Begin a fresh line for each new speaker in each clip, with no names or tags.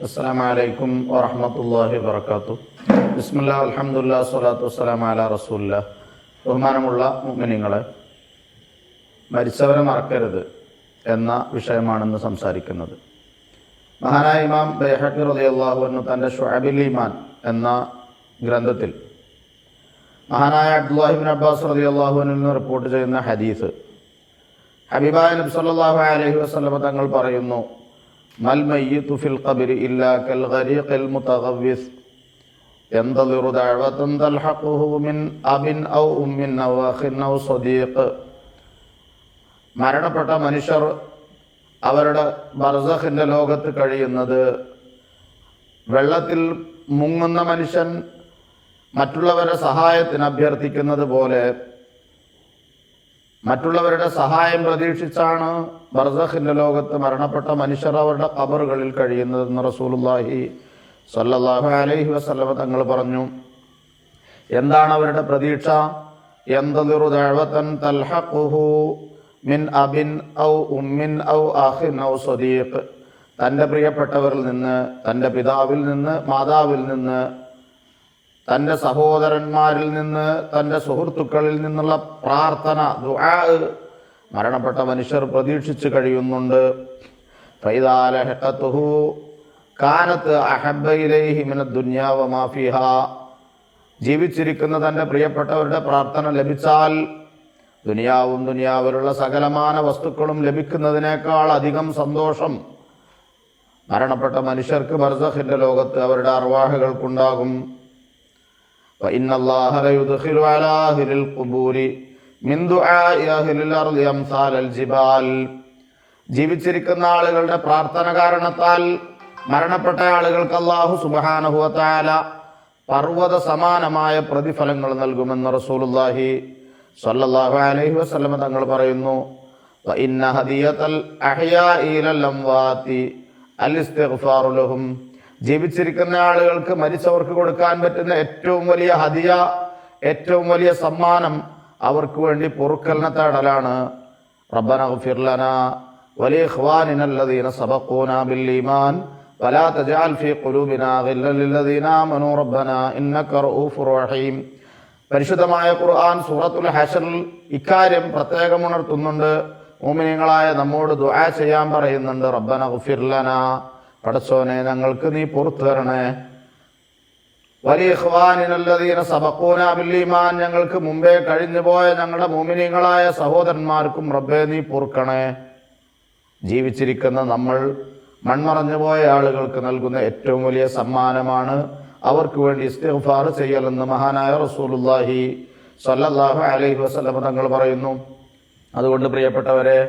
السلام عليكم ورحمة الله وبركاته بسم الله الحمد لله الصلاة والسلام على رسول الله ബഹുമാനമുള്ള മുഗ്മിനിങ്ങളെ മരിച്ചവരെ മറക്കരുത് എന്ന വിഷയമാണെന്ന് സംസാരിക്കുന്നത് മഹാനായ ഇമാം ബൈഹഖി റളിയല്ലാഹു അൻഹു തൻ്റെ ഷുഅബിൽ ഈമാൻ എന്ന ഗ്രന്ഥത്തിൽ മഹാനായ അബ്ദുല്ലാഹിബിൻ അബ്ബാസ് റളിയല്ലാഹു അൻഹു നിന്ന് റിപ്പോർട്ട് ചെയ്യുന്ന ഹദീസ് ഹബീബായ നബി സല്ലല്ലാഹു അലൈഹി വസല്ലമ തങ്ങൾ പറയുന്നു മൽ മയ്യിതു ഫിൽ ഖബരി ഇല്ലാ കൽ ഗരീഖിൽ മുതഗവ്വിസ് ينتظر دعوة تلحقه من أب أو أم أو أخ أو صديق മരണപ്പെട്ട മനുഷ്യർ അവരുടെ ബർസഖിന്റെ ലോകത്ത് കഴിയുന്നത് വെള്ളത്തിൽ മുങ്ങുന്ന മനുഷ്യൻ മറ്റുള്ളവരുടെ സഹായത്തിന് അഭ്യർത്ഥിക്കുന്നത് പോലെ മറ്റുള്ളവരുടെ സഹായം പ്രതീക്ഷിച്ചാണ് ബർസഖിന്റെ ലോകത്ത് മരണപ്പെട്ട മനുഷ്യർ അവരുടെ കബറുകളിൽ കഴിയുന്നതെന്ന് റസൂലുള്ളാഹി സല്ലാഹു അലൈഹി വസ്ലമ തങ്ങൾ പറഞ്ഞു. എന്താണ് അവരുടെ പ്രതീക്ഷ? തൽഹഖുഹു മിൻ അബിൻ ഔ ഔ ഔ പ്രിയപ്പെട്ടവരിൽ നിന്ന് തന്റെ പിതാവിൽ നിന്ന് മാതാവിൽ നിന്ന് തന്റെ സഹോദരന്മാരിൽ നിന്ന് തന്റെ സുഹൃത്തുക്കളിൽ നിന്നുള്ള പ്രാർത്ഥന ദുആ മരണപ്പെട്ട മനുഷ്യർ പ്രതീക്ഷിച്ചു കഴിയുന്നുണ്ട്. ഫൈദാലഹത്തുഹു കാനത്ത് അഹബയിലേഹി മിന ദുന്യാവ മാഫിഹ ജീവിച്ചിരിക്കുന്ന തന്റെ പ്രിയപ്പെട്ടവരുടെ പ്രാർത്ഥന ലഭിച്ചാൽ ദുനിയാവും ദുനിയാവിലുള്ള സകലമാന വസ്തുക്കളും ലഭിക്കുന്നതിനേക്കാൾ അധികം സന്തോഷം മരണപ്പെട്ട മനുഷ്യർക്ക് ബർസഖിന്റെ ലോകത്ത് അവരുടെ അർവാഹുകൾക്കുണ്ടാകും. فإن الله ليدخل على أهل القبور من دعاء أهل الأرض أمثال الجبال ജീവിച്ചിരിക്കുന്ന ആളുകളുടെ പ്രാർത്ഥന കാരണത്താൽ മരണപ്പെട്ട ആളുകൾക്ക് അള്ളാഹു സുബാനുഹുവത്താല പർവ്വത സമാനമായ പ്രതിഫലങ്ങൾ നൽകുമെന്ന് റസൂലുല്ലാഹി സല്ലല്ലാഹു അലൈഹി വസല്ലമ തങ്ങൾ പറയുന്നു വഇന്ന ഹദിയത്തൽ അഹ്യാഇ ലൽ അംവാതി അൽ ഇസ്തിഗ്ഫാറു ലഹും ജീവിച്ചിരിക്കുന്ന ആളുകൾക്ക് മരിച്ചവർക്ക് കൊടുക്കാൻ പറ്റുന്ന ഏറ്റവും വലിയ ഹദിയ ഏറ്റവും വലിയ സമ്മാനം അവർക്ക് വേണ്ടി പൊറുക്കലിനെ തേടലാണ് റബ്ബന ഗഫിർ ലനാ ولإخواننا الذين سبقونا بالإيمان ولا تجعل في قلوبنا غلا للذين آمنوا ربنا إنك رؤوف رحيم പരിശുദ്ധമായ ഖുർആൻ സൂറത്തുൽ ഹഷറിൽ ഇക്കാര്യം പ്രത്യേകം ഉണർത്തുന്നുണ്ട് മോമിനിയങ്ങളായ നമ്മോട് ദുആ ചെയ്യാൻ പറയുന്നുണ്ട് റബ്ബന ഗഫിർ ലനാ പടച്ചോനെ ഞങ്ങൾക്ക് നീ പുറത്തു തരണേ. വലിയ ഇഖ്വാനിനല്ലദീന സബഖൂന ബിൽ ഈമാൻ ഞങ്ങൾക്ക് മുമ്പേ കഴിഞ്ഞു പോയ ഞങ്ങളുടെ മോമിനിയങ്ങളായ സഹോദരന്മാർക്കും റബ്ബേ നീ പൊറുക്കണേ. ജീവിച്ചിരിക്കുന്ന നമ്മൾ മൺമറഞ്ഞു പോയ ആളുകൾക്ക് നൽകുന്ന ഏറ്റവും വലിയ സമ്മാനമാണ് അവർക്ക് വേണ്ടി ഇസ്തിഫാർ ചെയ്യലെന്ന് മഹാനായ റസൂലുല്ലാഹി സ്വല്ലല്ലാഹു അലൈഹി വസല്ലം തങ്ങൾ പറയുന്നു. അതുകൊണ്ട് പ്രിയപ്പെട്ടവരെ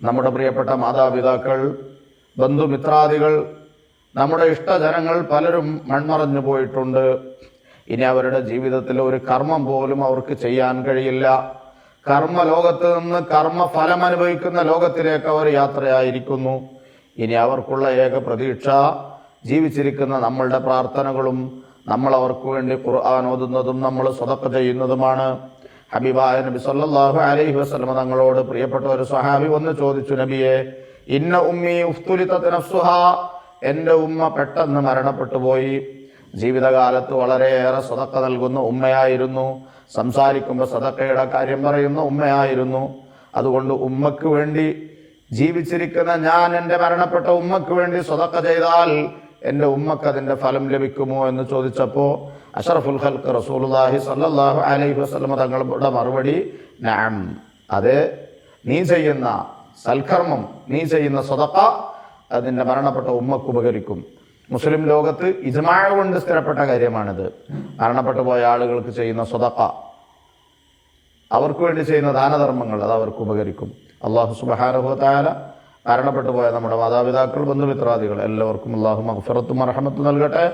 നമ്മുടെ പ്രിയപ്പെട്ട മാതാപിതാക്കൾ ബന്ധുമിത്രാദികൾ നമ്മുടെ ഇഷ്ടജനങ്ങൾ പലരും മൺമറഞ്ഞു പോയിട്ടുണ്ട്. ഇനി അവരുടെ ജീവിതത്തിൽ ഒരു കർമ്മം പോലും അവർക്ക് ചെയ്യാൻ കഴിയില്ല. കർമ്മ ലോകത്ത് നിന്ന് കർമ്മ ഫലം അനുഭവിക്കുന്ന ലോകത്തിലേക്ക് അവർ യാത്രയായിരിക്കുന്നു. ഇനി അവർക്കുള്ള ഏക പ്രതീക്ഷ ജീവിച്ചിരിക്കുന്ന നമ്മളുടെ പ്രാർത്ഥനകളും നമ്മൾ അവർക്ക് വേണ്ടി ഖുർആൻ ഓതുന്നതും നമ്മൾ സ്വതക്ക ചെയ്യുന്നതുമാണ്. ഹബീബായ നബി സല്ലാഹു അലൈഹി വസ്ലമ തങ്ങളോട് പ്രിയപ്പെട്ട ഒരു സഹാബി വന്ന് ചോദിച്ചു നബിയെ ഇന്ന ഉമ്മി ഉഫ്തുലിതത് നഫ്സുഹാ. എന്റെ ഉമ്മ പെട്ടെന്ന് മരണപ്പെട്ടു പോയി. ജീവിതകാലത്ത് വളരെയേറെ സ്വതക്ക നൽകുന്ന ഉമ്മയായിരുന്നു. സംസാരിക്കുമ്പോൾ സതക്കയുടെ കാര്യം പറയുന്ന ഉമ്മയായിരുന്നു. അതുകൊണ്ട് ഉമ്മക്ക് വേണ്ടി ജീവിച്ചിരിക്കുന്ന ഞാൻ എന്റെ മരണപ്പെട്ട ഉമ്മക്ക് വേണ്ടി സ്വതക്ക ചെയ്താൽ എന്റെ ഉമ്മക്ക് അതിന്റെ ഫലം ലഭിക്കുമോ എന്ന് ചോദിച്ചപ്പോൾ അഷറഫുൽ ഖൽക്ക് റസൂലുള്ളാഹി സല്ലാഹു അലൈഹി വസ്ലമ തങ്ങളുടെ മറുപടി നഅം അതെ നീ ചെയ്യുന്ന സൽക്കർമ്മം. നീ ചെയ്യുന്ന സ്വതക്ക അതിന്റെ മരണപ്പെട്ട ഉമ്മക്ക് ഉപകരിക്കും. മുസ്ലിം ലോകത്ത് ഇജ്മാഴ കൊണ്ട് സ്ഥിരപ്പെട്ട കാര്യമാണിത്. മരണപ്പെട്ടു പോയ ആളുകൾക്ക് ചെയ്യുന്ന സ്വതക്ക. അവർക്ക് വേണ്ടി ചെയ്യുന്ന ദാനധർമ്മങ്ങൾ അത് അവർക്ക് ഉപകരിക്കും. അള്ളാഹു സുബഹാനുഭവത്തായ മരണപ്പെട്ടു പോയ നമ്മുടെ മാതാപിതാക്കൾ ബന്ധുമിത്രാദികൾ എല്ലാവർക്കും അള്ളാഹു മഹഫറത്തും അർഹമത്തും നൽകട്ടെ.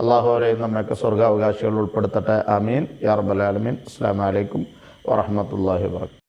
അള്ളാഹു അവരെയും നമ്മയൊക്കെ സ്വർഗാവകാശികൾ ഉൾപ്പെടുത്തട്ടെ. അമീൻ യാ റബ്ബൽ ആലമീൻ. അസ്സാം വലൈക്കും വറഹമത്തല്ലാഹി വാബർക്കാത്തു